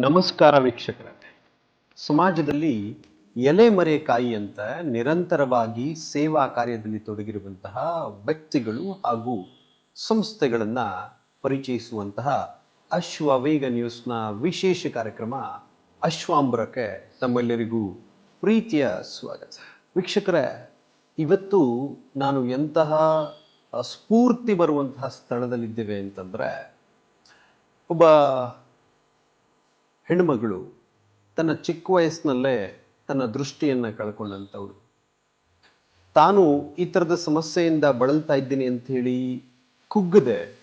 ನಮಸ್ಕಾರ ವೀಕ್ಷಕರೇ. ಸಮಾಜದಲ್ಲಿ ಎಲೆಮರೆಕಾಯಿ ಅಂತ ನಿರಂತರವಾಗಿ ಸೇವಾ ಕಾರ್ಯದಲ್ಲಿ ತೊಡಗಿರುವಂತಹ ವ್ಯಕ್ತಿಗಳು ಹಾಗೂ ಸಂಸ್ಥೆಗಳನ್ನು ಪರಿಚಯಿಸುವಂತಹ ಅಶ್ವವೇಗ ನ್ಯೂಸ್ನ ವಿಶೇಷ ಕಾರ್ಯಕ್ರಮ ಅಶ್ವಾಂಬರಕ್ಕೆ ತಮ್ಮೆಲ್ಲರಿಗೂ ಪ್ರೀತಿಯ ಸ್ವಾಗತ. ವೀಕ್ಷಕರೇ, ಇವತ್ತು ನಾನು ಎಂತಹ ಸ್ಫೂರ್ತಿ ಬರುವಂತಹ ಸ್ಥಳದಲ್ಲಿದ್ದೇವೆ ಅಂತಂದ್ರೆ, ಒಬ್ಬ ಹೆಣ್ಮಗಳು ತನ್ನ ಚಿಕ್ಕ ವಯಸ್ಸಿನಲ್ಲೇ ತನ್ನ ದೃಷ್ಟಿಯನ್ನು ಕಳ್ಕೊಂಡಂಥವಳು. ತಾನು ಈ ಥರದ ಸಮಸ್ಯೆಯಿಂದ ಬಳಲ್ತಾ ಇದ್ದೀನಿ ಅಂತ ಹೇಳಿ ಕುಗ್ಗದೆ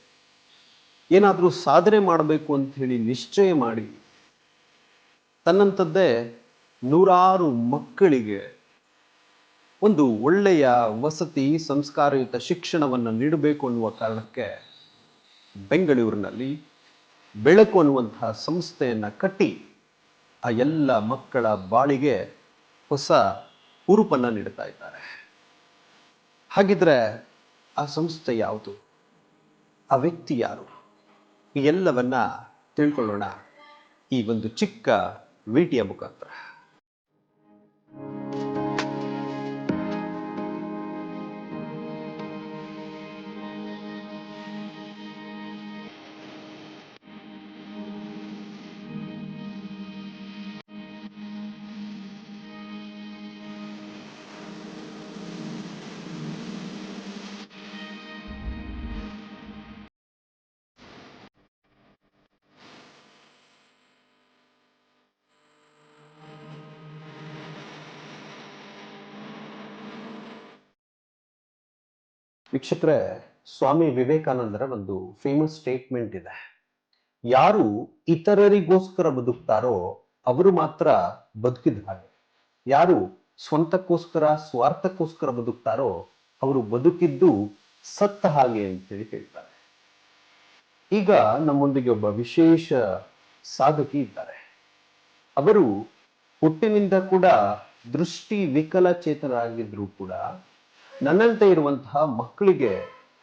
ಏನಾದರೂ ಸಾಧನೆ ಮಾಡಬೇಕು ಅಂತ ಹೇಳಿ ನಿಶ್ಚಯ ಮಾಡಿ ತನ್ನಂಥದ್ದೇ ನೂರಾರು ಮಕ್ಕಳಿಗೆ ಒಂದು ಒಳ್ಳೆಯ ವಸತಿ ಸಂಸ್ಕಾರಯುತ ಶಿಕ್ಷಣವನ್ನು ನೀಡಬೇಕು ಅನ್ನುವ ಕಾರಣಕ್ಕೆ ಬೆಂಗಳೂರಿನಲ್ಲಿ ಬೆಳಕು ಅನ್ನುವಂತಹ ಸಂಸ್ಥೆಯನ್ನು ಕಟ್ಟಿ ಆ ಎಲ್ಲ ಮಕ್ಕಳ ಬಾಳಿಗೆ ಹೊಸ ಹುರುಪನ್ನು ನೀಡ್ತಾ ಇದ್ದಾರೆ. ಹಾಗಿದ್ರೆ ಆ ಸಂಸ್ಥೆ ಯಾವುದು? ಆ ವ್ಯಕ್ತಿ ಯಾರು? ಈ ಎಲ್ಲವನ್ನ ತಿಳ್ಕೊಳ್ಳೋಣ. ಈ ಒಂದು ಚಿಕ್ಕ ವಿಟಿಯ ಮುಖಾಂತರ. ವೀಕ್ಷಕರೇ, ಸ್ವಾಮಿ ವಿವೇಕಾನಂದರ ಒಂದು ಫೇಮಸ್ ಸ್ಟೇಟ್ಮೆಂಟ್ ಇದೆ. ಯಾರು ಇತರರಿಗೋಸ್ಕರ ಬದುಕ್ತಾರೋ ಅವರು ಮಾತ್ರ ಬದುಕಿದ ಹಾಗೆ. ಯಾರು ಸ್ವಂತಕ್ಕೋಸ್ಕರ, ಸ್ವಾರ್ಥಕ್ಕೋಸ್ಕರ ಬದುಕ್ತಾರೋ ಅವರು ಬದುಕಿದ್ದು ಸತ್ತ ಹಾಗೆ ಅಂತೇಳಿ ಹೇಳ್ತಾರೆ. ಈಗ ನಮ್ಮೊಂದಿಗೆ ಒಬ್ಬ ವಿಶೇಷ ಸಾಧಕಿ ಇದ್ದಾರೆ. ಅವರು ಹುಟ್ಟಿನಿಂದ ಕೂಡ ದೃಷ್ಟಿ ವಿಕಲಚೇತನರಾಗಿದ್ರು ಕೂಡ ನನ್ನಂತೆ ಇರುವಂತಹ ಮಕ್ಕಳಿಗೆ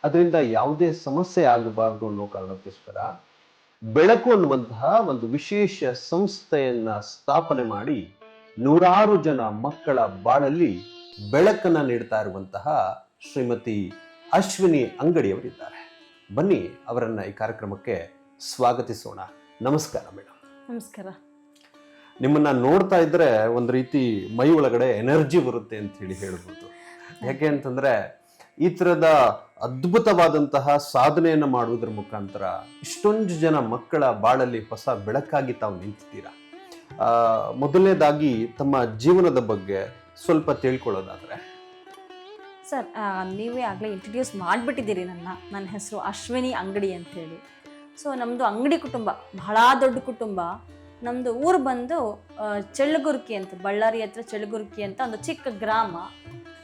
ಅದರಿಂದ ಯಾವುದೇ ಸಮಸ್ಯೆ ಆಗಬಾರ್ದು ಅನ್ನೋ ಕಾರಣಕ್ಕೋಸ್ಕರ ಬೆಳಕು ಅನ್ನುವಂತಹ ಒಂದು ವಿಶೇಷ ಸಂಸ್ಥೆಯನ್ನ ಸ್ಥಾಪನೆ ಮಾಡಿ ನೂರಾರು ಜನ ಮಕ್ಕಳ ಬಾಳಲ್ಲಿ ಬೆಳಕನ್ನ ನೀಡ್ತಾ ಇರುವಂತಹ ಶ್ರೀಮತಿ ಅಶ್ವಿನಿ ಅಂಗಡಿಯವರಿದ್ದಾರೆ. ಬನ್ನಿ ಅವರನ್ನ ಈ ಕಾರ್ಯಕ್ರಮಕ್ಕೆ ಸ್ವಾಗತಿಸೋಣ. ನಮಸ್ಕಾರ ಮೇಡಮ್ ನಮಸ್ಕಾರ. ನಿಮ್ಮನ್ನ ನೋಡ್ತಾ ಇದ್ರೆ ಒಂದು ರೀತಿ ಮೈ ಒಳಗಡೆ ಎನರ್ಜಿ ಬರುತ್ತೆ ಅಂತ ಹೇಳಿ ಹೇಳ್ಬೋದು. ಯಾಕೆ ಅಂತಂದ್ರೆ ಈ ತರದ ಅದ್ಭುತವಾದಂತಹ ಸಾಧನೆಯನ್ನು ಮಾಡುವುದರ ಮುಖಾಂತರ ಇಷ್ಟೊಂದು ಜನ ಮಕ್ಕಳ ಬಾಳಲ್ಲಿ ಹೊಸ ಬೆಳಕಾಗಿ ತಾವು ನಿಂತಿದ್ದೀರಾ? ಮೊದಲನೇದಾಗಿ ತಮ್ಮ ಜೀವನದ ಬಗ್ಗೆ ಸ್ವಲ್ಪ ತಿಳ್ಕೊಳ್ಳೋದಾದ್ರೆ. ಸರ್ ನೀವೇ ಆಗಲೇ ಇಂಟ್ರಡ್ಯೂಸ್ ಮಾಡಿಬಿಟ್ಟಿದ್ದೀರಿ ನನ್ನ ನನ್ನ ಹೆಸರು ಅಶ್ವಿನಿ ಅಂಗಡಿ ಅಂತೇಳಿ ಸೊ ನಮ್ಮದು ಅಂಗಡಿ ಕುಟುಂಬ, ಬಹಳ ದೊಡ್ಡ ಕುಟುಂಬ. ನಮ್ಮದು ಊರು ಬಂದು ಚೆಳ್ಳಗುರ್ಕಿ ಅಂತ, ಬಳ್ಳಾರಿ ಹತ್ರ ಚೆಳ್ಳಗುರ್ಕಿ ಅಂತ ಒಂದು ಚಿಕ್ಕ ಗ್ರಾಮ.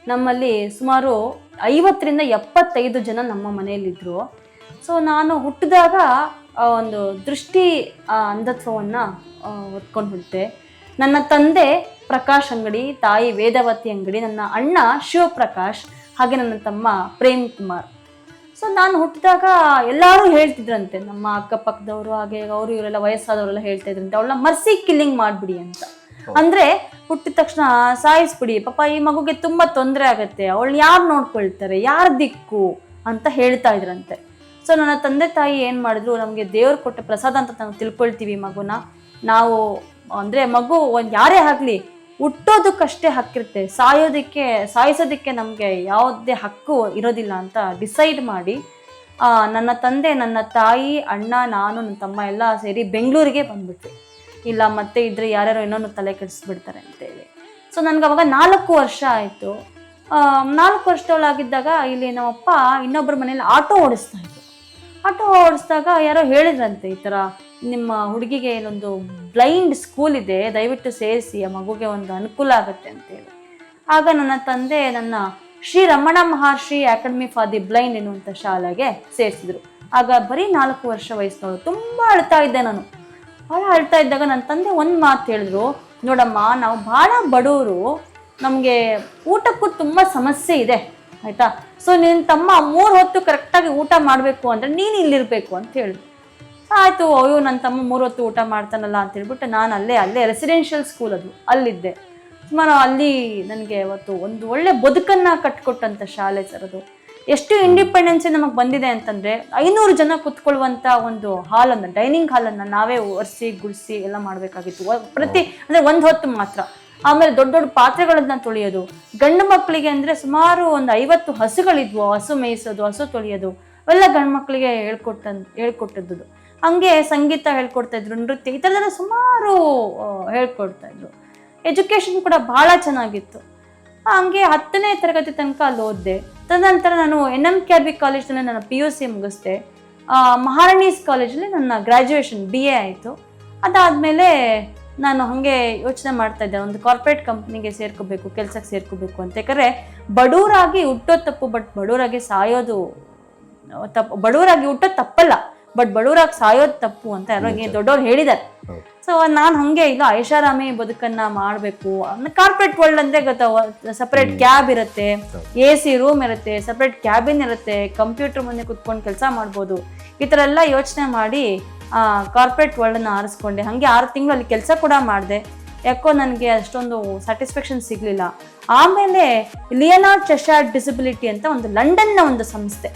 ನಮ್ಮಲ್ಲಿ ಸುಮಾರು ಐವತ್ತರಿಂದ ಎಪ್ಪತ್ತೈದು ಜನ ನಮ್ಮ ಮನೆಯಲ್ಲಿದ್ದರು ಸೊ ನಾನು ಹುಟ್ಟಿದಾಗ ಒಂದು ದೃಷ್ಟಿ ಅಂಧತ್ವವನ್ನು ಹೊತ್ಕೊಂಡು ಹುಟ್ಟಿದೆ ನನ್ನ ತಂದೆ ಪ್ರಕಾಶ್ ಅಂಗಡಿ, ತಾಯಿ ವೇದವತಿ ಅಂಗಡಿ, ನನ್ನ ಅಣ್ಣ ಶಿವಪ್ರಕಾಶ್, ಹಾಗೆ ನನ್ನ ತಮ್ಮ ಪ್ರೇಮ್ ಕುಮಾರ್. ಸೊ ನಾನು ಹುಟ್ಟಿದಾಗ ಎಲ್ಲರೂ ಹೇಳ್ತಿದ್ರಂತೆ, ನಮ್ಮ ಅಕ್ಕಪಕ್ಕದವರು, ಹಾಗೆ ಅವರು, ಇವರೆಲ್ಲ ವಯಸ್ಸಾದವರೆಲ್ಲ ಹೇಳ್ತಾ ಇದ್ರಂತೆ, ಅವಳನ್ನ ಮರ್ಸಿ ಕಿಲ್ಲಿಂಗ್ ಮಾಡ್ಬಿಡಿ ಅಂತ. ಅಂದ್ರೆ ಹುಟ್ಟಿದ ತಕ್ಷಣ ಸಾಯಿಸ್ಬಿಡಿ. ಪಾಪ ಈ ಮಗುಗೆ ತುಂಬಾ ತೊಂದರೆ ಆಗತ್ತೆ. ಅವಳು ಯಾರು ನೋಡ್ಕೊಳ್ತಾರೆ? ಯಾರ ದಿಕ್ಕು ಅಂತ ಹೇಳ್ತಾ ಇದ್ರಂತೆ. ಸೊ ನನ್ನ ತಂದೆ ತಾಯಿ ಏನು ಮಾಡಿದ್ರು, ನಮಗೆ ದೇವ್ರು ಕೊಟ್ಟ ಪ್ರಸಾದ ಅಂತ ನಾವು ತಿಳ್ಕೊಳ್ತೀವಿ ಮಗುನ. ನಾವು, ಅಂದ್ರೆ ಮಗು ಒಂದ್ ಯಾರೇ ಆಗಲಿ, ಹುಟ್ಟೋದಕ್ಕಷ್ಟೇ ಹಕ್ಕಿರುತ್ತೆ. ಸಾಯೋದಕ್ಕೆ, ಸಾಯಿಸೋದಕ್ಕೆ ನಮಗೆ ಯಾವುದೇ ಹಕ್ಕು ಇರೋದಿಲ್ಲ ಅಂತ ಡಿಸೈಡ್ ಮಾಡಿ ನನ್ನ ತಂದೆ, ನನ್ನ ತಾಯಿ, ಅಣ್ಣ, ನಾನು, ನನ್ನ ತಮ್ಮ ಎಲ್ಲ ಸೇರಿ ಬೆಂಗಳೂರಿಗೆ ಬಂದ್ಬಿಟ್ವಿ. ಇಲ್ಲ, ಮತ್ತೆ ಇದ್ರೆ ಯಾರ್ಯಾರೋ ಇನ್ನೊಂದು ತಲೆ ಕೆಡಿಸ್ಬಿಡ್ತಾರೆ ಅಂತೇಳಿ. ಸೊ ನನಗೆ ಅವಾಗ ನಾಲ್ಕು ವರ್ಷ ಆಯಿತು. ನಾಲ್ಕು ವರ್ಷದವಳಾಗಿದ್ದಾಗ ಇಲ್ಲಿ ನಮ್ಮಪ್ಪ ಇನ್ನೊಬ್ಬರ ಮನೇಲಿ ಆಟೋ ಓಡಿಸ್ತಾ ಇದ್ರು. ಆಟೋ ಓಡಿಸ್ದಾಗ ಯಾರೋ ಹೇಳಿದ್ರಂತೆ ಈ ಥರ ನಿಮ್ಮ ಹುಡುಗಿಗೆ ಏನೊಂದು ಬ್ಲೈಂಡ್ ಸ್ಕೂಲ್ ಇದೆ, ದಯವಿಟ್ಟು ಸೇರಿಸಿ, ಆ ಮಗುಗೆ ಒಂದು ಅನುಕೂಲ ಆಗುತ್ತೆ ಅಂತೇಳಿ. ಆಗ ನನ್ನ ತಂದೆ ನನ್ನ Shri Ramana Maharshi academy for the blind ಎನ್ನುವಂಥ ಶಾಲೆಗೆ ಸೇರಿಸಿದ್ರು. ಆಗ ಬರೀ ನಾಲ್ಕು ವರ್ಷ ವಯಸ್ಸಿನವರು ತುಂಬ ಅಳ್ತಾ ಇದ್ದೆ ನಾನು. ಭಾಳ ಅಳ್ತಾ ಇದ್ದಾಗ ನನ್ನ ತಂದೆ ಒಂದು ಮಾತು ಹೇಳಿದ್ರು, ನೋಡಮ್ಮ, ನಾವು ಭಾಳ ಬಡವರು ನಮಗೆ ಊಟಕ್ಕೂ ತುಂಬ ಸಮಸ್ಯೆ ಇದೆ, ಆಯಿತಾ? ಸೊ ನಿನ್ನ ತಮ್ಮ ಮೂರು ಹೊತ್ತು ಕರೆಕ್ಟಾಗಿ ಊಟ ಮಾಡಬೇಕು ಅಂದರೆ ನೀನು ಇಲ್ಲಿರಬೇಕು ಅಂತ ಹೇಳಿದ್ರು. ಆಯಿತು, ಅಯ್ಯೋ ನನ್ನ ತಮ್ಮ ಮೂರು ಹೊತ್ತು ಊಟ ಮಾಡ್ತಾನಲ್ಲ ಅಂತ ಹೇಳ್ಬಿಟ್ಟು ನಾನು ಅಲ್ಲೇ ಅಲ್ಲೇ ರೆಸಿಡೆನ್ಷಿಯಲ್ ಸ್ಕೂಲ್ ಅದು, ಅಲ್ಲಿದ್ದೆ. ಸುಮಾರು ಅಲ್ಲಿ ನನಗೆ ಅವತ್ತು ಒಂದು ಒಳ್ಳೆ ಬದುಕನ್ನು ಕಟ್ಕೊಟ್ಟಂಥ ಶಾಲೆ ಸರ್ ಅದು. ಎಷ್ಟು ಇಂಡಿಪೆಂಡೆನ್ಸಿ ನಮಗೆ ಬಂದಿದೆ ಅಂತಂದರೆ ಐನೂರು ಜನ ಕುತ್ಕೊಳ್ಳುವಂಥ ಒಂದು ಹಾಲನ್ನು ಡೈನಿಂಗ್ ಹಾಲನ್ನು ನಾವೇ ಒರೆಸಿ, ಗುಡಿಸಿ ಎಲ್ಲ ಮಾಡಬೇಕಾಗಿತ್ತು. ಪ್ರತಿ ಅಂದರೆ ಒಂದು ಹೊತ್ತು ಮಾತ್ರ. ಆಮೇಲೆ ದೊಡ್ಡ ದೊಡ್ಡ ಪಾತ್ರೆಗಳನ್ನ ತೊಳೆಯೋದು. ಗಂಡು ಮಕ್ಕಳಿಗೆ ಅಂದರೆ ಸುಮಾರು ಒಂದು ಐವತ್ತು ಹಸುಗಳಿದ್ವು ಹಸು ಮೇಯಿಸೋದು, ಹಸು ತೊಳೆಯೋದು. ಎಲ್ಲ ಗಂಡು ಮಕ್ಕಳಿಗೆ ಹೇಳ್ಕೊಟ್ಟ ಹೇಳ್ಕೊಟ್ಟಿದ್ದು ಹಂಗೆ ಸಂಗೀತ ಹೇಳ್ಕೊಡ್ತಾ ಇದ್ರು, ನೃತ್ಯ, ಈ ಸುಮಾರು ಹೇಳ್ಕೊಡ್ತಾ ಇದ್ರು. ಎಜುಕೇಶನ್ ಕೂಡ ಬಹಳ ಚೆನ್ನಾಗಿತ್ತು. ಹಂಗೆ ಹತ್ತನೇ ತರಗತಿ ತನಕ ಅಲ್ಲಿ ಓದಿದೆ. ತದನಂತರ ನಾನು ಎನ್ ಎಂ ಕೆ ಬಿ ಕಾಲೇಜ್ನಲ್ಲಿ ನನ್ನ ಪಿ ಯು ಸಿ ಮುಗಿಸ್ದೆ ಮಹಾರಾಣೀಸ್ ಕಾಲೇಜಲ್ಲಿ ನನ್ನ ಗ್ರ್ಯಾಜುಯೇಷನ್ ಬಿ ಎ ಆಯಿತು ಅದಾದಮೇಲೆ ನಾನು ಹಾಗೆ ಯೋಚನೆ ಮಾಡ್ತಾ ಇದ್ದೆ ಒಂದು ಕಾರ್ಪೊರೇಟ್ ಕಂಪ್ನಿಗೆ ಸೇರ್ಕೋಬೇಕು ಕೆಲಸಕ್ಕೆ ಸೇರ್ಕೋಬೇಕು ಅಂತ ಯಾಕಂದರೆ ಬಡವರಾಗಿ ಹುಟ್ಟೋ ತಪ್ಪು ಬಟ್ ಬಡವರಾಗಿ ಸಾಯೋದು ತಪ್ಪು ಬಡವರಾಗಿ ಹುಟ್ಟೋದು ತಪ್ಪಲ್ಲ ಬಟ್ ಬಡವರಾಗಿ ಸಾಯೋದು ತಪ್ಪು ಅಂತ ಯಾರೋ. ದೊಡ್ಡವ್ರು ಹೇಳಿದ್ದಾರೆ. ಸೊ ನಾನು ಹಂಗೆ ಇಲ್ಲ ಐಷಾರಾಮಿ ಬದುಕನ್ನ ಮಾಡಬೇಕು. ಕಾರ್ಪೊರೇಟ್ ವರ್ಲ್ಡ್ ಅಂದ್ರೆ ಗೊತ್ತಾ ಸಪರೇಟ್ ಕ್ಯಾಬ್ ಇರುತ್ತೆ. ಎ ಸಿ ರೂಮ್ ಇರುತ್ತೆ ಸಪರೇಟ್ ಕ್ಯಾಬಿನ್ ಇರುತ್ತೆ ಕಂಪ್ಯೂಟರ್ ಮುಂದೆ ಕುತ್ಕೊಂಡು ಕೆಲಸ ಮಾಡ್ಬೋದು. ಈ ಥರ ಎಲ್ಲ ಯೋಚನೆ ಮಾಡಿ ಕಾರ್ಪೊರೇಟ್ ವರ್ಲ್ಡನ್ನ ಆರಿಸ್ಕೊಂಡೆ. ಹಾಗೆ ಆರು ತಿಂಗಳು ಅಲ್ಲಿ ಕೆಲಸ ಕೂಡ ಮಾಡಿದೆ. ಯಾಕೋ ನನಗೆ ಅಷ್ಟೊಂದು ಸ್ಯಾಟಿಸ್ಫ್ಯಾಕ್ಷನ್ ಸಿಗಲಿಲ್ಲ. ಆಮೇಲೆ ಲಿಯನಾರ್ಡ್ ಚೆಶಾರ್ಡ್ ಡಿಸಬಿಲಿಟಿ ಅಂತ ಒಂದು ಲಂಡನ್ನ ಒಂದು ಸಂಸ್ಥೆ.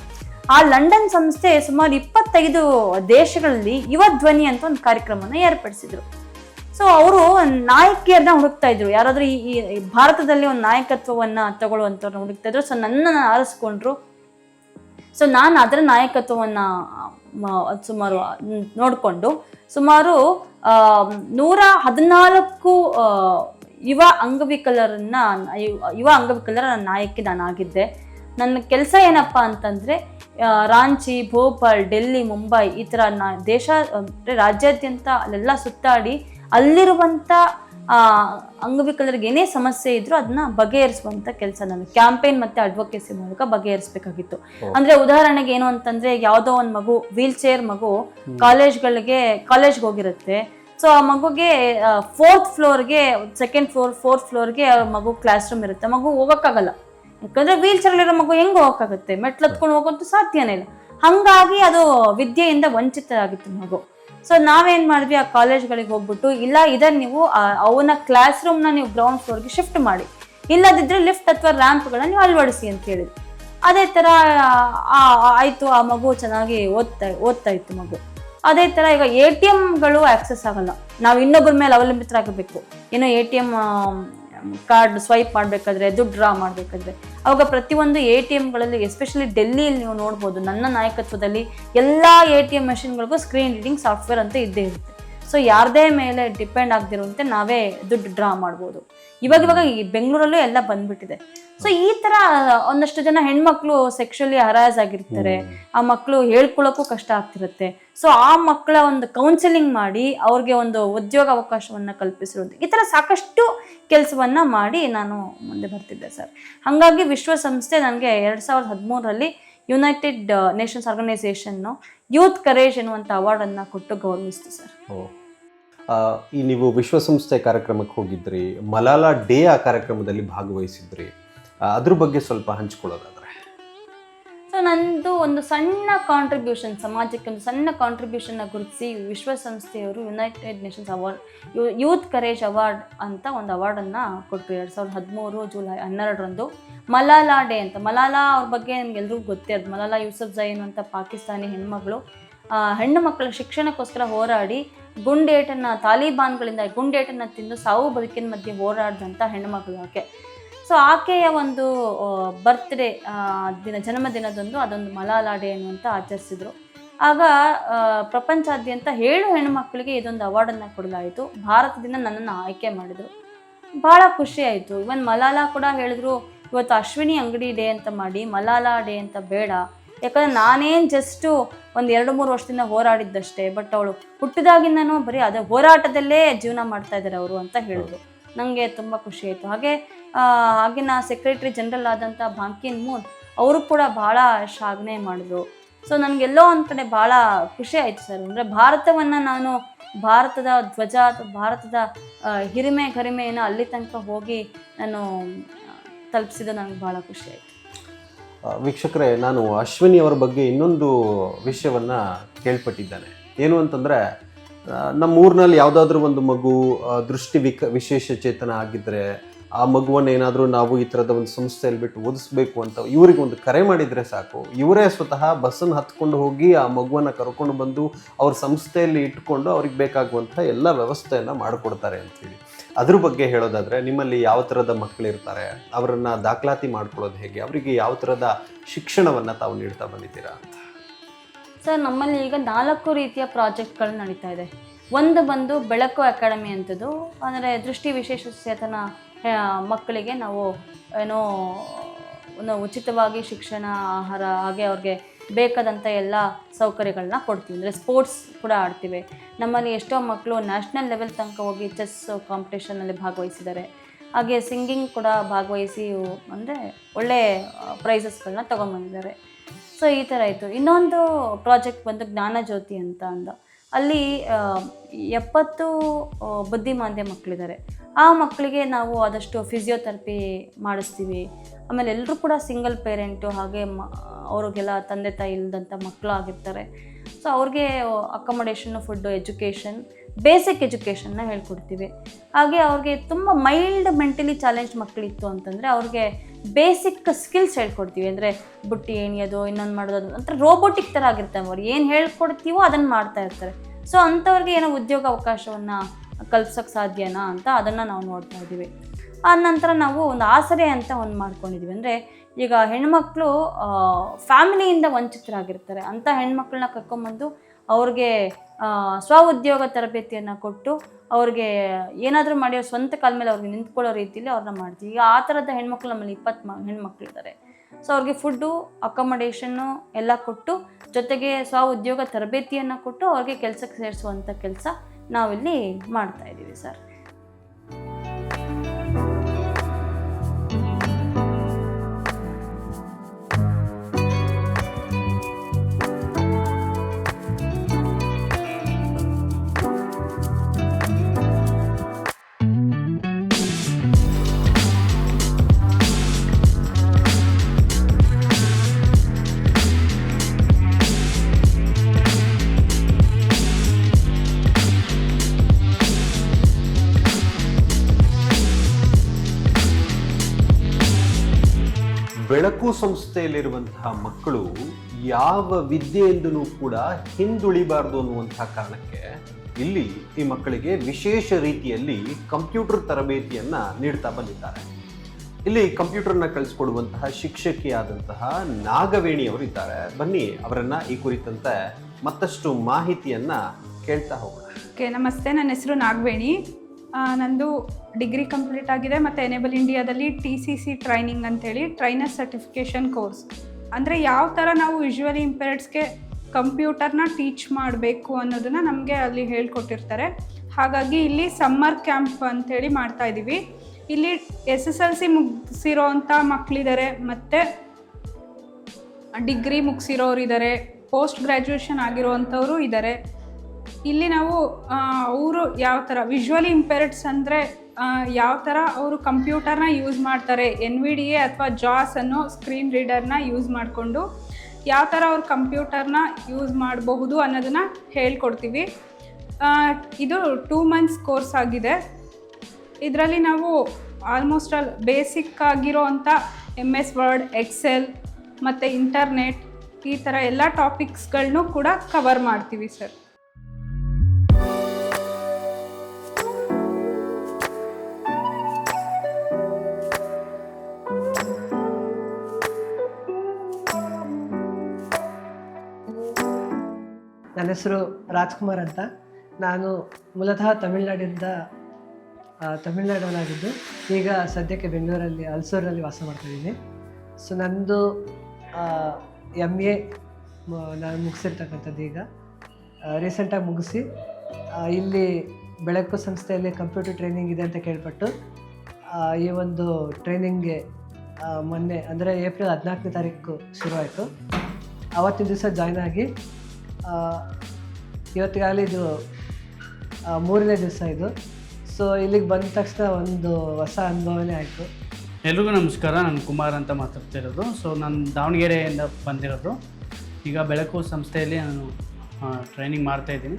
ಆ ಲಂಡನ್ ಸಂಸ್ಥೆ ಸುಮಾರು ಇಪ್ಪತ್ತೈದು ದೇಶಗಳಲ್ಲಿ ಯುವ ಧ್ವನಿ ಅಂತ ಒಂದು ಕಾರ್ಯಕ್ರಮನ ಏರ್ಪಡಿಸಿದ್ರು. ಸೊ ಅವರು ನಾಯಕಿಯರನ್ನ ಹುಡುಕ್ತಾ ಇದ್ರು. ಯಾರಾದ್ರೂ ಈ ಭಾರತದಲ್ಲಿ ಒಂದು ನಾಯಕತ್ವವನ್ನ ತಗೊಳ್ಳುವಂಥವ್ರನ್ನ ಹುಡುಕ್ತಾ ಇದ್ರು. ಸೊ ನನ್ನನ್ನು ಆರಿಸ್ಕೊಂಡ್ರು. ಸೊ ನಾನು ಅದರ ನಾಯಕತ್ವವನ್ನ ಸುಮಾರು ನೋಡಿಕೊಂಡು ಸುಮಾರು ನೂರ ಹದಿನಾಲ್ಕು ಯುವ ಅಂಗವಿಕಲರನ್ನ, ಯುವ ಅಂಗವಿಕಲರ ನಾಯಕಿ ನಾನಾಗಿದ್ದೆ. ನನ್ನ ಕೆಲಸ ಏನಪ್ಪ ಅಂತಂದರೆ ರಾಂಚಿ ಭೋಪಾಲ್ ಡೆಲ್ಲಿ ಮುಂಬೈ ಈ ಥರ ನಾ ದೇಶ ಅಂದರೆ ರಾಜ್ಯಾದ್ಯಂತ ಅಲ್ಲೆಲ್ಲ ಸುತ್ತಾಡಿ ಅಲ್ಲಿರುವಂಥ ಅಂಗವಿಕಲರಿಗೆ ಏನೇ ಸಮಸ್ಯೆ ಇದ್ರೂ ಅದನ್ನ ಬಗೆಹರಿಸುವಂಥ ಕೆಲಸ ನಾನು ಕ್ಯಾಂಪೇನ್ ಮತ್ತು ಅಡ್ವೊಕೇಸಿ ಮೂಲಕ ಬಗೆಹರಿಸಬೇಕಾಗಿತ್ತು. ಅಂದ್ರೆ ಉದಾಹರಣೆಗೆ ಏನು ಅಂತಂದ್ರೆ ಯಾವುದೋ ಒಂದು ಮಗು ವೀಲ್ ಚೇರ್ ಮಗು ಕಾಲೇಜ್ಗಳಿಗೆ ಕಾಲೇಜ್ಗೆ ಹೋಗಿರುತ್ತೆ. ಸೊ ಆ ಮಗುಗೆ ಫೋರ್ತ್ ಫ್ಲೋರ್ಗೆ ಸೆಕೆಂಡ್ ಫ್ಲೋರ್ ಫೋರ್ತ್ ಫ್ಲೋರ್ಗೆ ಮಗು ಕ್ಲಾಸ್ ರೂಮ್ ಇರುತ್ತೆ. ಮಗು ಹೋಗೋಕ್ಕಾಗಲ್ಲ. ಯಾಕಂದ್ರೆ ವೀಲ್ ಚೇರ್ಲಿರೋ ಮಗು ಹೆಂಗ್ ಹೋಗೋಕ್ಕಾಗುತ್ತೆ? ಮೆಟ್ಲು ಹತ್ಕೊಂಡು ಹೋಗೋದು ಸಾಧ್ಯನೇ ಇಲ್ಲ. ಹಂಗಾಗಿ ಅದು ವಿದ್ಯೆಯಿಂದ ವಂಚಿತರಾಗಿತ್ತು ಮಗು. ಸೊ ನಾವೇನ್ ಮಾಡಿದ್ವಿ? ಆ ಕಾಲೇಜ್ಗಳಿಗೆ ಹೋಗ್ಬಿಟ್ಟು, ಇಲ್ಲ ಇದನ್ನ ನೀವು ಅವನ ಕ್ಲಾಸ್ ರೂಮ್ನ ನೀವು ಗ್ರೌಂಡ್ ಫ್ಲೋರ್ಗೆ ಶಿಫ್ಟ್ ಮಾಡಿ. ಇಲ್ಲದಿದ್ರೆ ಲಿಫ್ಟ್ ಅಥವಾ ರ್ಯಾಂಪ್ಗಳನ್ನ ನೀವು ಅಳವಡಿಸಿ ಅಂತ ಹೇಳಿದ್ವಿ ಅದೇ ಥರ ಆಯ್ತು, ಆ ಮಗು ಚೆನ್ನಾಗಿ ಓದ್ತಾ ಓದ್ತಾ ಇತ್ತು ಮಗು. ಅದೇ ಥರ ಈಗ ಎ ಟಿ ಎಮ್ಗಳು ಆಕ್ಸೆಸ್ ಆಗಲ್ಲ. ನಾವು ಇನ್ನೊಬ್ಬರ ಮೇಲೆ ಅವಲಂಬಿತರಾಗಬೇಕು ಏನೋ A T M card swipe ಮಾಡಬೇಕಾದ್ರೆ, ದುಡ್ಡು ಡ್ರಾ ಮಾಡಬೇಕಾದ್ರೆ, ಅವಾಗ ಪ್ರತಿಯೊಂದು ಎ ಟಿ ಎಮ್ಗಳಲ್ಲಿ ಎಸ್ಪೆಷಲಿ ಡೆಲ್ಲಿಯಲ್ಲಿ ನೀವು ನೋಡ್ಬೋದು, ನನ್ನ ನಾಯಕತ್ವದಲ್ಲಿ ಎಲ್ಲ ಎ ಟಿ ಎಂ ಮೆಷಿನ್ಗಳಿಗೂ ಸ್ಕ್ರೀನ್ ರೀಡಿಂಗ್ ಸಾಫ್ಟ್ವೇರ್ ಅಂತ ಇದ್ದೇ ಇರುತ್ತೆ. ಸೊ, ಯಾರದೇ ಮೇಲೆ ಡಿಪೆಂಡ್ ಆಗದಿರುವಂತೆ ನಾವೇ ದುಡ್ಡು ಡ್ರಾ ಮಾಡ್ಬೋದು. ಇವಾಗ ಇವಾಗ ಈ ಬೆಂಗಳೂರಲ್ಲೂ ಎಲ್ಲ ಬಂದ್ಬಿಟ್ಟಿದೆ. ಸೊ ಈ ತರ, ಒಂದಷ್ಟು ಜನ ಹೆಣ್ಮಕ್ಳು ಸೆಕ್ಷುಲಿ ಹರಾಜ್ ಆಗಿರ್ತಾರೆ. ಆ ಮಕ್ಕಳು ಹೇಳ್ಕೊಳ್ಳೋಕ್ಕೂ ಕಷ್ಟ ಆಗ್ತಿರುತ್ತೆ. ಸೊ ಆ ಮಕ್ಕಳ ಒಂದು ಕೌನ್ಸಿಲಿಂಗ್ ಮಾಡಿ ಅವ್ರಿಗೆ ಒಂದು ಉದ್ಯೋಗ ಅವಕಾಶವನ್ನ ಕಲ್ಪಿಸಿರೋದು ಈ ತರ ಸಾಕಷ್ಟು ಕೆಲಸವನ್ನ ಮಾಡಿ ನಾನು ಮುಂದೆ ಬರ್ತಿದ್ದೆ ಸರ್ ಹಾಗಾಗಿ ವಿಶ್ವಸಂಸ್ಥೆ ನನಗೆ ಎರಡ್ ಸಾವಿರದ ಹದಿಮೂರರಲ್ಲಿ United Nations organisation youth courage award ಅವಾರ್ಡನ್ನು ಕೊಟ್ಟು ಗೌರವಿಸ್ತು ಸರ್ ಈ ನೀವು ವಿಶ್ವಸಂಸ್ಥೆ ಕಾರ್ಯಕ್ರಮಕ್ಕೆ ಹೋಗಿದ್ರಿ, ಮಲಾಲಾ ಡೇ ಆ ಕಾರ್ಯಕ್ರಮದಲ್ಲಿ ಭಾಗವಹಿಸಿದ್ರಿ. ಅದ್ರ ಬಗ್ಗೆ ಸ್ವಲ್ಪ ಹಂಚ್ಕೊಳ್ಳೋದಾದ್ರೆ. ಸೊ ನಂದು ಒಂದು ಸಣ್ಣ ಕಾಂಟ್ರಿಬ್ಯೂಷನ್ ಸಮಾಜಕ್ಕೆ ಒಂದು ಸಣ್ಣ ಕಾಂಟ್ರಿಬ್ಯೂಷನ್ನ ಗುರುತಿಸಿ ವಿಶ್ವಸಂಸ್ಥೆಯವರು United Nations award youth courage award ಅಂತ ಒಂದು ಅವಾರ್ಡನ್ನು ಕೊಟ್ಟರು ಎರಡು ಸಾವಿರದ ಹದಿಮೂರು ಜುಲೈ ಹನ್ನೆರಡರಂದು. ಮಲಾಲಾ ಡೇ ಅಂತ, ಮಲಾಲಾ ಅವ್ರ ಬಗ್ಗೆ ನಿಮ್ಗೆಲ್ರಿಗೂ ಗೊತ್ತೇ ಅದು. ಮಲಾಲಾ ಯೂಸಫ್ ಜೈನ್ ಅಂತ ಪಾಕಿಸ್ತಾನಿ ಹೆಣ್ಮಗಳು. ಹೆಣ್ಣು ಮಕ್ಕಳ ಶಿಕ್ಷಣಕ್ಕೋಸ್ಕರ ಹೋರಾಡಿ ಗುಂಡೇಟನ್ನು, ತಾಲಿಬಾನ್ಗಳಿಂದ ಗುಂಡೇಟನ್ನು ತಿಂದು ಸಾವು ಬದುಕಿನ ಮಧ್ಯೆ ಹೋರಾಡಿದಂಥ ಹೆಣ್ಣುಮಗಳು ಆಕೆ. ಸೊ ಆಕೆಯ ಒಂದು ಬರ್ತ್ಡೇ ದಿನ, ಜನ್ಮದಿನದಂದು ಅದೊಂದು ಮಲಾಲಾ ಡೇ ಅನ್ನುವಂತ ಆಚರಿಸಿದ್ರು. ಆಗ ಪ್ರಪಂಚಾದ್ಯಂತ ಏಳು ಹೆಣ್ಣುಮಕ್ಕಳಿಗೆ ಇದೊಂದು ಅವಾರ್ಡನ್ನು ಕೊಡಲಾಯಿತು. ಭಾರತದಿಂದ ನನ್ನನ್ನು ಆಯ್ಕೆ ಮಾಡಿದರು. ಭಾಳ ಖುಷಿ ಆಯಿತು. ಇವನ್ ಮಲಾಲಾ ಕೂಡ ಹೇಳಿದ್ರು, ಇವತ್ತು ಅಶ್ವಿನಿ ಅಂಗಡಿ ಡೇ ಅಂತ ಮಾಡಿ, ಮಲಾಲಾ ಡೇ ಅಂತ ಬೇಡ. ಯಾಕಂದ್ರೆ ನಾನೇನು ಜಸ್ಟು ಒಂದು ಎರಡು ಮೂರು ವರ್ಷದಿಂದ ಹೋರಾಡಿದ್ದಷ್ಟೇ ಬಟ್ ಅವಳು ಹುಟ್ಟಿದಾಗಿಂದನೂ ಬರೀ ಅದೇ ಹೋರಾಟದಲ್ಲೇ ಜೀವನ ಮಾಡ್ತಾ ಇದ್ದಾರೆ ಅವರು ಅಂತ ಹೇಳಿದ್ರು ನನಗೆ ತುಂಬ ಖುಷಿ ಆಯಿತು. ಹಾಗೆ ಆಗಿನ ಸೆಕ್ರೆಟರಿ ಜನರಲ್ ಆದಂಥ ಬಾಂಕಿನ್ ಮೂನ್ ಅವರು ಕೂಡ ಭಾಳ ಶ್ಲಾಘನೆ ಮಾಡಿದ್ರು. ಸೊ ನನಗೆಲ್ಲೋ ಒಂದು ಕಡೆ ಭಾಳ ಖುಷಿ ಆಯಿತು ಸರ್. ಅಂದರೆ ಭಾರತವನ್ನು ನಾನು ಭಾರತದ ಧ್ವಜ, ಭಾರತದ ಹಿರಿಮೆ ಗರಿಮೆಯನ್ನು ಅಲ್ಲಿ ತನಕ ಹೋಗಿ ನಾನು ತಲುಪಿಸಿದ ನನಗೆ ಭಾಳ ಖುಷಿ ಆಯಿತು. ವೀಕ್ಷಕರೇ, ನಾನು ಅಶ್ವಿನಿ ಅವರ ಬಗ್ಗೆ ಇನ್ನೊಂದು ವಿಷಯವನ್ನು ಕೇಳ್ಪಟ್ಟಿದ್ದಾನೆ. ಏನು ಅಂತಂದರೆ ನಮ್ಮ ಊರಿನಲ್ಲಿ ಯಾವುದಾದ್ರೂ ಒಂದು ಮಗು ದೃಷ್ಟಿ ವಿಕ, ವಿಶೇಷ ಚೇತನ ಆಗಿದ್ದರೆ ಆ ಮಗುವನ್ನು ಏನಾದರೂ ನಾವು ಈ ಥರದ ಒಂದು ಸಂಸ್ಥೆಯಲ್ಲಿ ಬಿಟ್ಟು ಓದಿಸ್ಬೇಕು ಅಂತ ಇವರಿಗೆ ಒಂದು ಕರೆ ಮಾಡಿದರೆ ಸಾಕು. ಇವರೇ ಸ್ವತಃ ಬಸ್ಸನ್ನು ಹತ್ಕೊಂಡು ಹೋಗಿ ಆ ಮಗುವನ್ನು ಕರ್ಕೊಂಡು ಬಂದು ಅವ್ರ ಸಂಸ್ಥೆಯಲ್ಲಿ ಇಟ್ಕೊಂಡು ಅವ್ರಿಗೆ ಬೇಕಾಗುವಂಥ ಎಲ್ಲ ವ್ಯವಸ್ಥೆಯನ್ನು ಮಾಡಿಕೊಡ್ತಾರೆ ಅಂಥೇಳಿ ಅದ್ರ ಬಗ್ಗೆ ಹೇಳೋದಾದರೆ, ನಿಮ್ಮಲ್ಲಿ ಯಾವ ಥರದ ಮಕ್ಕಳಿರ್ತಾರೆ ಅವರನ್ನು ದಾಖಲಾತಿ ಮಾಡ್ಕೊಳ್ಳೋದು ಹೇಗೆ, ಅವರಿಗೆ ಯಾವ ಥರದ ಶಿಕ್ಷಣವನ್ನು ತಾವು ನೀಡ್ತಾ ಬಂದಿದ್ದೀರಾ? ಸರ್, ನಮ್ಮಲ್ಲಿ ಈಗ ನಾಲ್ಕು ರೀತಿಯ ಪ್ರಾಜೆಕ್ಟ್ಗಳು ನಡೀತಾ ಇದೆ. ಒಂದು ಬಂದು ಬೆಳಕು ಅಕಾಡೆಮಿ ಅಂತದ್ದು, ಅಂದರೆ ದೃಷ್ಟಿ ವಿಶೇಷ ಚೇತನ ಮಕ್ಕಳಿಗೆ ನಾವು ಏನೋ ಉಚಿತವಾಗಿ ಶಿಕ್ಷಣ, ಆಹಾರ, ಹಾಗೆ ಅವ್ರಿಗೆ ಬೇಕಾದಂಥ ಎಲ್ಲ ಸೌಕರ್ಯಗಳನ್ನ ಕೊಡ್ತೀವಿ. ಅಂದರೆ ಸ್ಪೋರ್ಟ್ಸ್ ಕೂಡ ಆಡ್ತೀವಿ. ನಮ್ಮಲ್ಲಿ ಎಷ್ಟೋ ಮಕ್ಕಳು ನ್ಯಾಷನಲ್ ಲೆವೆಲ್ ತನಕ ಹೋಗಿ ಚೆಸ್ ಕಾಂಪಿಟೇಷನಲ್ಲಿ ಭಾಗವಹಿಸಿದ್ದಾರೆ. ಹಾಗೆ ಸಿಂಗಿಂಗ್ ಕೂಡ ಭಾಗವಹಿಸಿ ಅಂದರೆ ಒಳ್ಳೆ ಪ್ರೈಸಸ್ಗಳನ್ನ ತೊಗೊಂಬಂದಿದ್ದಾರೆ. ಸೊ ಈ ಥರ ಆಯಿತು. ಇನ್ನೊಂದು ಪ್ರಾಜೆಕ್ಟ್ ಬಂದು ಜ್ಞಾನಜ್ಯೋತಿ ಅಂತ ಅಂದ. ಅಲ್ಲಿ ಎಪ್ಪತ್ತು ಬುದ್ಧಿಮಾಂದ್ಯ ಮಕ್ಕಳಿದ್ದಾರೆ ಆ ಮಕ್ಕಳಿಗೆ ನಾವು ಆದಷ್ಟು ಫಿಸಿಯೋಥೆರಪಿ ಮಾಡಿಸ್ತೀವಿ. ಆಮೇಲೆ ಎಲ್ಲರೂ ಕೂಡ ಸಿಂಗಲ್ ಪೇರೆಂಟು ಹಾಗೆ ಮ, ಅವ್ರಿಗೆಲ್ಲ ತಂದೆ ತಾಯಿ ಇಲ್ಲದಂಥ ಮಕ್ಕಳು ಆಗಿರ್ತಾರೆ. ಸೊ ಅವ್ರಿಗೆ ಅಕೊಮಡೇಷನ್ನು ಫುಡ್ಡು ಎಜುಕೇಷನ್ ಬೇಸಿಕ್ ಎಜುಕೇಷನ್ನ ಹೇಳ್ಕೊಡ್ತೀವಿ. ಹಾಗೆ ಅವ್ರಿಗೆ ತುಂಬ ಮೈಲ್ಡ್ ಮೆಂಟಲಿ ಚಾಲೆಂಜ್ ಮಕ್ಕಳಿತ್ತು ಅಂತಂದರೆ ಅವ್ರಿಗೆ ಬೇಸಿಕ್ ಸ್ಕಿಲ್ಸ್ ಹೇಳ್ಕೊಡ್ತೀವಿ. ಅಂದರೆ ಬುಟ್ಟಿ ಎಣಿಯೋದು, ಇನ್ನೊಂದು ಮಾಡೋದು ಅಂತ ರೋಬೋಟಿಕ್ ಥರ ಆಗಿರ್ತಾರೆ ಅವ್ರು. ಏನು ಹೇಳ್ಕೊಡ್ತೀವೋ ಅದನ್ನು ಮಾಡ್ತಾ ಇರ್ತಾರೆ. ಸೊ ಅಂಥವ್ರಿಗೆ ಏನೋ ಉದ್ಯೋಗ ಅವಕಾಶವನ್ನು ಕಲ್ಸೋಕ್ಕೆ ಸಾಧ್ಯನಾ ಅಂತ ಅದನ್ನು ನಾವು ನೋಡ್ತಾ ಇದ್ದೀವಿ. ಆ ನಂತರ ನಾವು ಒಂದು ಆಸರೆ ಅಂತ ಒಂದು ಮಾಡ್ಕೊಂಡಿದ್ವಿ. ಅಂದರೆ ಈಗ ಹೆಣ್ಮಕ್ಳು ಫ್ಯಾಮಿಲಿಯಿಂದ ವಂಚಿತರಾಗಿರ್ತಾರೆ. ಅಂಥ ಹೆಣ್ಮಕ್ಳನ್ನ ಕರ್ಕೊಂಬಂದು ಅವ್ರಿಗೆ ಸ್ವ ಉದ್ಯೋಗ ತರಬೇತಿಯನ್ನು ಕೊಟ್ಟು ಅವ್ರಿಗೆ ಏನಾದರೂ ಮಾಡಿ ಅವ್ರ ಸ್ವಂತ ಕಾಲ ಮೇಲೆ ಅವ್ರಿಗೆ ನಿಂತ್ಕೊಳ್ಳೋ ರೀತಿಯಲ್ಲಿ ಅವ್ರನ್ನ ಮಾಡ್ತೀವಿ. ಈಗ ಆ ಥರದ ಹೆಣ್ಮಕ್ಳು ನಮ್ಮಲ್ಲಿ ಇಪ್ಪತ್ತು ಮ, ಹೆಣ್ಮಕ್ಳು ಇದ್ದಾರೆ ಸೊ ಅವ್ರಿಗೆ ಫುಡ್ಡು ಅಕೊಮಡೇಷನ್ನು ಎಲ್ಲ ಕೊಟ್ಟು ಜೊತೆಗೆ ಸ್ವ ಉದ್ಯೋಗ ತರಬೇತಿಯನ್ನು ಕೊಟ್ಟು ಅವ್ರಿಗೆ ಕೆಲಸಕ್ಕೆ ಸೇರಿಸುವಂಥ ಕೆಲಸ ನಾವಿಲ್ಲಿ ಮಾಡ್ತಾ ಇದ್ದೀವಿ ಸರ್. ಸಂಸ್ಥೆಯಲ್ಲಿರುವಂತಹ ಮಕ್ಕಳು ಯಾವ ವಿದ್ಯೆಯಿಂದಲೂ ಕೂಡ ಹಿಂದುಳಿಬಾರ್ದು ಅನ್ನುವಂತಹ ಕಾರಣಕ್ಕೆ ಇಲ್ಲಿ ಈ ಮಕ್ಕಳಿಗೆ ವಿಶೇಷ ರೀತಿಯಲ್ಲಿ ಕಂಪ್ಯೂಟರ್ ತರಬೇತಿಯನ್ನ ನೀಡ್ತಾ ಬಂದಿದ್ದಾರೆ. ಇಲ್ಲಿ ಕಂಪ್ಯೂಟರ್ನ ಕಲಿಸ್ಕೊಡುವಂತಹ ಶಿಕ್ಷಕಿಯಾದಂತಹ ನಾಗವೇಣಿ ಅವರು ಇದ್ದಾರೆ. ಬನ್ನಿ, ಅವರನ್ನ ಈ ಕುರಿತಂತೆ ಮತ್ತಷ್ಟು ಮಾಹಿತಿಯನ್ನ ಕೇಳ್ತಾ ಹೋಗೋಣ. ಓಕೆ, ನಮಸ್ತೆ, ನನ್ನ ಹೆಸರು ನಾಗವೇಣಿ. ನಂದು ಡಿಗ್ರಿ ಕಂಪ್ಲೀಟ್ ಆಗಿದೆ ಮತ್ತು ಎನೇಬಲ್ ಇಂಡಿಯಾದಲ್ಲಿ ಟಿ ಸಿ ಸಿ ಟ್ರೈನಿಂಗ್ ಅಂತೇಳಿ ಟ್ರೈನರ್ ಸರ್ಟಿಫಿಕೇಷನ್ ಕೋರ್ಸ್ ಅಂದರೆ ಯಾವ ಥರ ನಾವು ವಿಜುವಲಿ ಇಂಪೇರ್ಡ್ಸ್ಗೆ ಕಂಪ್ಯೂಟರ್ನ ಟೀಚ್ ಮಾಡಬೇಕು ಅನ್ನೋದನ್ನು ನಮಗೆ ಅಲ್ಲಿ ಹೇಳ್ಕೊಟ್ಟಿರ್ತಾರೆ. ಹಾಗಾಗಿ ಇಲ್ಲಿ ಸಮ್ಮರ್ ಕ್ಯಾಂಪ್ ಅಂತೇಳಿ ಮಾಡ್ತಾ ಇದ್ದೀವಿ ಇಲ್ಲಿ ಎಸ್ ಎಸ್ ಎಲ್ ಸಿ ಮುಗಿಸಿರೋ ಅಂಥ ಮಕ್ಕಳಿದ್ದಾರೆ ಮತ್ತು ಡಿಗ್ರಿ ಮುಗಿಸಿರೋರು ಇದ್ದಾರೆ ಪೋಸ್ಟ್ ಗ್ರ್ಯಾಜುಯೇಷನ್ ಆಗಿರುವಂಥವರು ಇದ್ದಾರೆ ಇಲ್ಲಿ ನಾವು ಅವರು ಯಾವ ಥರ ವಿಜುವಲಿ ಇಂಪೇರ್ಡ್ಸ್ ಅಂದರೆ ಯಾವ ಥರ ಅವರು ಕಂಪ್ಯೂಟರ್ನ ಯೂಸ್ ಮಾಡ್ತಾರೆ ಎನ್ ವಿ ಡಿ ಎ ಅಥವಾ ಜಾಸ್ ಅನ್ನೋ ಸ್ಕ್ರೀನ್ ರೀಡರ್ನ ಯೂಸ್ ಮಾಡಿಕೊಂಡು ಯಾವ ಥರ ಅವ್ರು ಕಂಪ್ಯೂಟರ್ನ ಯೂಸ್ ಮಾಡಬಹುದು ಅನ್ನೋದನ್ನು ಹೇಳ್ಕೊಡ್ತೀವಿ. ಇದು ಟೂ ಮಂತ್ಸ್ ಕೋರ್ಸ್ ಆಗಿದೆ. ಇದರಲ್ಲಿ ನಾವು ಆಲ್ಮೋಸ್ಟ್ ಆಲ್ ಬೇಸಿಕ್ ಆಗಿರೋ ಅಂಥ ಎಂ ಎಸ್ ವರ್ಡ್ ಎಕ್ಸೆಲ್ ಮತ್ತು ಇಂಟರ್ನೆಟ್ ಈ ಥರ ಎಲ್ಲ ಟಾಪಿಕ್ಸ್ಗಳನ್ನೂ ಕೂಡ ಕವರ್ ಮಾಡ್ತೀವಿ ಸರ್ ನನ್ನ ಹೆಸರು ರಾಜ್ಕುಮಾರ್ ಅಂತ. ನಾನು ಮೂಲತಃ ತಮಿಳ್ನಾಡಿಂದ ತಮಿಳ್ನಾಡವನಾಗಿದ್ದು, ಈಗ ಸದ್ಯಕ್ಕೆ ಬೆಂಗಳೂರಲ್ಲಿ ಅಲ್ಸೂರಲ್ಲಿ ವಾಸ ಮಾಡ್ತಾಯಿದ್ದೀನಿ ಸೊ ನಂದು ಎಂ ಎ ನಾನು ಮುಗಿಸಿರ್ತಕ್ಕಂಥದ್ದು ಈಗ. ರೀಸೆಂಟಾಗಿ ಮುಗಿಸಿ ಇಲ್ಲಿ ಬೆಳಕು ಸಂಸ್ಥೆಯಲ್ಲಿ ಕಂಪ್ಯೂಟರ್ ಟ್ರೈನಿಂಗ್ ಇದೆ ಅಂತ ಕೇಳ್ಪಟ್ಟು ಈ ಒಂದು ಟ್ರೈನಿಂಗ್ಗೆ ಮೊನ್ನೆ, ಅಂದರೆ ಏಪ್ರಿಲ್ ಹದಿನಾಲ್ಕನೇ ತಾರೀಕು ಶುರುವಾಯಿತು. ಆವತ್ತಿನ ದಿವಸ ಜಾಯ್ನ್ ಆಗಿ ಇವತ್ತಿಗಾಗಲೇ ಇದು ಮೂರನೇ ದಿವಸ ಇದು. ಸೊ ಇಲ್ಲಿಗೆ ಬಂದ ತಕ್ಷಣ ಒಂದು ಹೊಸ ಅನುಭವನೇ ಆಯಿತು. ಎಲ್ರಿಗೂ ನಮಸ್ಕಾರ. ನಾನು ಕುಮಾರ್ ಅಂತ ಮಾತಾಡ್ತಿರೋದು ಸೊ ನಾನು ದಾವಣಗೆರೆಯಿಂದ ಬಂದಿರೋದು. ಈಗ ಬೆಳಕು ಸಂಸ್ಥೆಯಲ್ಲಿ ನಾನು ಟ್ರೈನಿಂಗ್ ಮಾಡ್ತಾ ಇದ್ದೀನಿ.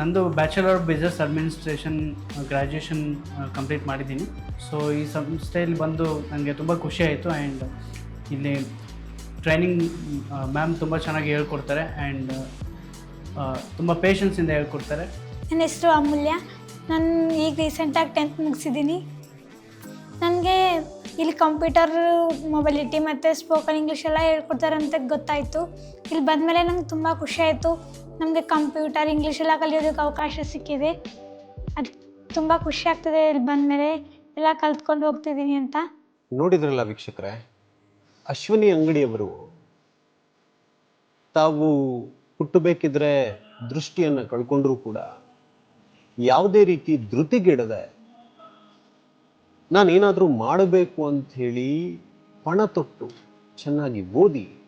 ನಂದು bachelor of business administration graduation complete ಮಾಡಿದ್ದೀನಿ. ಸೊ ಈ ಸಂಸ್ಥೆಯಲ್ಲಿ ಬಂದು ನನಗೆ ತುಂಬ ಖುಷಿ ಆಯಿತು. ಆ್ಯಂಡ್ ಇಲ್ಲಿ ಟ್ರೈನಿಂಗ್ ಮ್ಯಾಮ್ ತುಂಬ ಚೆನ್ನಾಗಿ ಹೇಳ್ಕೊಡ್ತಾರೆ. ಆ್ಯಂಡ್ ತುಂಬ ಪೇಷನ್ಸಿಂದ ಹೇಳ್ಕೊಡ್ತಾರೆ. ನನ್ನ ಹೆಸರು ಅಮೂಲ್ಯ. ನಾನು ಈಗ ರೀಸೆಂಟಾಗಿ ಟೆಂತ್ ಮುಗಿಸಿದ್ದೀನಿ ನನಗೆ ಇಲ್ಲಿ ಕಂಪ್ಯೂಟರ್ ಮೊಬೈಲಿಟಿ ಮತ್ತು ಸ್ಪೋಕನ್ ಇಂಗ್ಲೀಷ್ ಎಲ್ಲ ಹೇಳ್ಕೊಡ್ತಾರೆ ಅಂತ ಗೊತ್ತಾಯಿತು. ಇಲ್ಲಿ ಬಂದಮೇಲೆ ನಂಗೆ ತುಂಬ ಖುಷಿ ಆಯಿತು. ನಮಗೆ ಕಂಪ್ಯೂಟರ್ ಇಂಗ್ಲೀಷ್ ಎಲ್ಲ ಕಲಿಯೋದಕ್ಕೆ ಅವಕಾಶ ಸಿಕ್ಕಿದೆ. ಅದು ತುಂಬ ಖುಷಿ ಆಗ್ತದೆ ಇಲ್ಲಿ ಬಂದಮೇಲೆ. ಎಲ್ಲ ಕಲ್ತ್ಕೊಂಡು ಹೋಗ್ತಿದ್ದೀನಿ ಅಂತ. ನೋಡಿದ್ರಲ್ಲ ವೀಕ್ಷಕರೇ ಅಶ್ವಿನಿ ಅಂಗಡಿಯವರು ತಾವು ಹುಟ್ಟಬೇಕಿದ್ರೆ ದೃಷ್ಟಿಯನ್ನು ಕಳ್ಕೊಂಡ್ರೂ ಕೂಡ ಯಾವುದೇ ರೀತಿ ಧೃತಿಗಿಡದೆ ನಾನೇನಾದರೂ ಮಾಡಬೇಕು ಅಂತ ಹೇಳಿ ಪಣ ತೊಟ್ಟು ಚೆನ್ನಾಗಿ ಓದಿ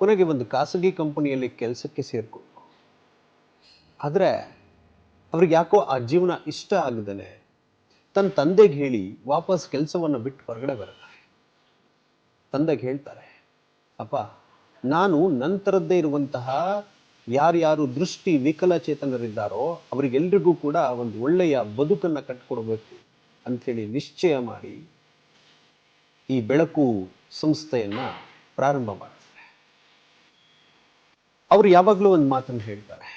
ಕೊನೆಗೆ ಒಂದು ಖಾಸಗಿ ಕಂಪನಿಯಲ್ಲಿ ಕೆಲಸಕ್ಕೆ ಸೇರ್ಕೊಂಡು ಆದರೆ ಅವ್ರಿಗೆ ಯಾಕೋ ಆ ಜೀವನ ಇಷ್ಟ ಆಗದೇ ತನ್ನ ತಂದೆಗೆ ಹೇಳಿ ವಾಪಸ್ ಕೆಲಸವನ್ನು ಬಿಟ್ಟು ಹೊರಗಡೆ ಬರ್ತಾರೆ ತಂದೆಗೆ ಹೇಳ್ತಾರೆ, ಅಪ್ಪ ನಾನು ನಂತರದ್ದೇ ಇರುವಂತಹ ಯಾರ್ಯಾರು ದೃಷ್ಟಿ ವಿಕಲಚೇತನರಿದ್ದಾರೋ ಅವರಿಗೆಲ್ರಿಗೂ ಕೂಡ ಒಂದು ಒಳ್ಳೆಯ ಬದುಕನ್ನು ಕಟ್ಕೊಡ್ಬೇಕು ಅಂಥೇಳಿ ನಿಶ್ಚಯ ಮಾಡಿ ಈ ಬೆಳಕು ಸಂಸ್ಥೆಯನ್ನು ಪ್ರಾರಂಭ ಮಾಡ್ತಾರೆ. ಅವರು ಯಾವಾಗಲೂ ಒಂದು ಮಾತನ್ನು ಹೇಳ್ತಾರೆ,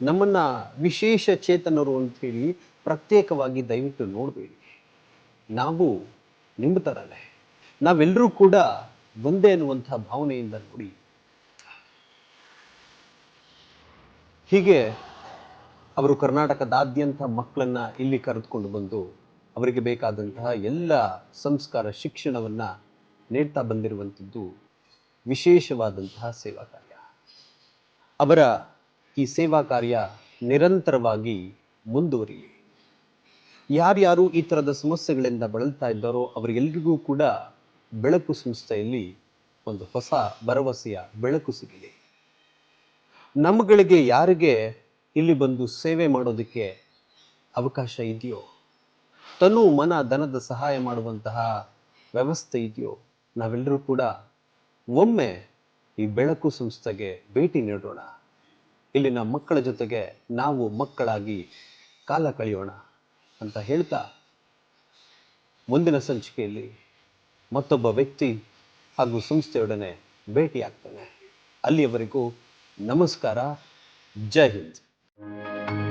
ನಮ್ಮನ್ನ ವಿಶೇಷ ಚೇತನರು ಅಂಥೇಳಿ ಪ್ರತ್ಯೇಕವಾಗಿ ದಯವಿಟ್ಟು ನೋಡಬೇಡಿ. ನಾವು ನಿಮ್ಮ ಥರನೇ ನಾವೆಲ್ಲರೂ ಕೂಡ ಒಂದೇ ಅನ್ನುವಂಥ ಭಾವನೆಯಿಂದ ನೋಡಿ ಹೀಗೆ ಅವರು ಕರ್ನಾಟಕದಾದ್ಯಂತ ಮಕ್ಕಳನ್ನ ಇಲ್ಲಿ ಕರೆದುಕೊಂಡು ಬಂದು ಅವರಿಗೆ ಬೇಕಾದಂತಹ ಎಲ್ಲ ಸಂಸ್ಕಾರ, ಶಿಕ್ಷಣವನ್ನ ನೀಡ್ತಾ ಬಂದಿರುವಂಥದ್ದು ವಿಶೇಷವಾದಂತಹ ಸೇವಾ ಕಾರ್ಯ. ಅವರ ಈ ಸೇವಾ ಕಾರ್ಯ ನಿರಂತರವಾಗಿ ಮುಂದುವರಿಯಲಿ ಯಾರ್ಯಾರು ಈ ಥರದ ಸಮಸ್ಯೆಗಳಿಂದ ಬಳಲ್ತಾ ಇದ್ದಾರೋ ಅವರಿಗೆಲ್ರಿಗೂ ಕೂಡ ಬೆಳಕು ಸಂಸ್ಥೆಯಲ್ಲಿ ಒಂದು ಹೊಸ ಭರವಸೆಯ ಬೆಳಕು ಸಿಗಲಿ ನಮ್ಮಗಳಿಗೆ ಯಾರಿಗೆ ಇಲ್ಲಿ ಬಂದು ಸೇವೆ ಮಾಡೋದಕ್ಕೆ ಅವಕಾಶ ಇದೆಯೋ ತನು ಮನ ಧನದ ಸಹಾಯ ಮಾಡುವಂತಹ ವ್ಯವಸ್ಥೆ ಇದೆಯೋ, ನಾವೆಲ್ಲರೂ ಕೂಡ ಒಮ್ಮೆ ಈ ಬೆಳಕು ಸಂಸ್ಥೆಗೆ ಭೇಟಿ ನೀಡೋಣ. ಇಲ್ಲಿನ ಮಕ್ಕಳ ಜೊತೆಗೆ ನಾವು ಮಕ್ಕಳಾಗಿ ಕಾಲ ಕಳೆಯೋಣ ಅಂತ ಹೇಳ್ತಾ ಮುಂದಿನ ಸಂಚಿಕೆಯಲ್ಲಿ ಮತ್ತೊಬ್ಬ ವ್ಯಕ್ತಿ ಹಾಗೂ ಸಂಸ್ಥೆಯೊಡನೆ ಭೇಟಿಯಾಗ್ತಾನೆ. ಅಲ್ಲಿಯವರೆಗೂ ನಮಸ್ಕಾರ. ಜೈ ಹಿಂದ್.